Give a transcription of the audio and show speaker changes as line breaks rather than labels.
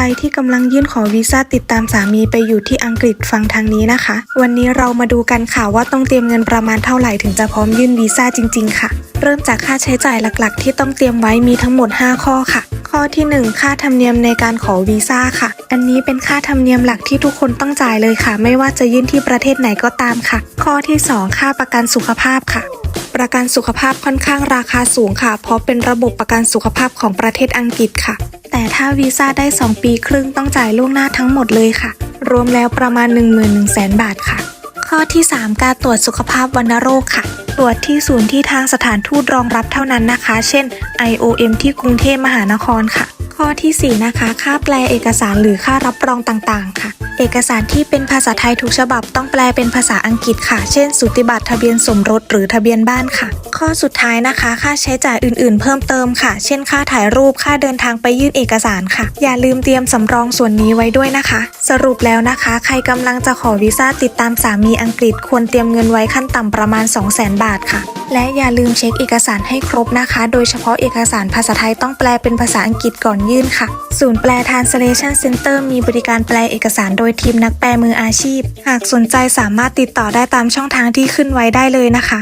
รที่กำลังยื่นขอวีซ่าติดตามสามีไปอยู่ที่อังกฤษฟังทางนี้นะคะ วันนี้เรามาดูกันค่ะว่าต้องเตรียมเงินประมาณเท่าไหร่ถึงจะพร้อมยื่นวีซ่าจริง ๆ ค่ะ เริ่มจากค่าใช้จ่ายหลักๆ ที่ต้องเตรียมไว้มีทั้งหมด 5 ข้อค่ะ ข้อที่ 1 ค่าธรรมเนียมในการขอวีซ่าค่ะ อันนี้เป็นค่าธรรมเนียมหลักที่ทุกคนต้องจ่ายเลยค่ะ ไม่ว่าจะยื่นที่ประเทศไหนก็ตามค่ะ ข้อที่ 2 ค่าประกันสุขภาพค่ะประกันสุขภาพค่อนข้างราคาสูงค่ะ เพราะเป็นระบบประกันสุขภาพของประเทศอังกฤษค่ะ ถ้าวีซ่าได้ 2 ปีครึ่งต้องจ่ายล่วงหน้าทั้งหมดเลยค่ะ รวมแล้วประมาณ 11,000 บาทค่ะ ข้อที่ 3 การตรวจสุขภาพวัณโรคค่ะ ตรวจที่ศูนย์ที่ทางสถานทูตรองรับเท่านั้นนะคะ เช่น IOM ที่กรุงเทพมหานครค่ะ ข้อทีสี่ 4 นะคะ ค่าแปลเอกสารหรือค่ารับรองต่างๆ ค่ะ เอกสารที่เป็นภาษาไทยทุกฉบับต้องแปลเป็นภาษาอังกฤษค่ะ เช่น สุติบัตรทะเบียนสมรสหรือทะเบียนบ้านค่ะ ข้อสุดท้ายนะคะ ค่าใช้จ่ายอื่นๆ เพิ่มเติมค่ะ เช่น ค่าถ่ายรูป ค่าเดินทางไปยื่นเอกสารค่ะ อย่าลืมเตรียมสำรองส่วนนี้ไว้ด้วยนะคะ สรุปแล้วนะคะ ใครกำลังจะขอวีซ่าติดตามสามีอังกฤษ ควรเตรียมเงินไว้ขั้นต่ำประมาณ 200,000 บาทค่ะ และอย่าลืมเช็คเอกสารให้ครบนะคะ โดยเฉพาะเอกสารภาษาไทยต้องแปลเป็นภาษาอังกฤษก่อนยื่นค่ะ ศูนย์แปล Translation Center มีบริการแปลเอกสารโดยทีมนักแปลมืออาชีพ หากสนใจสามารถติดต่อได้ตามช่องทางที่ขึ้นไว้ได้เลยนะคะ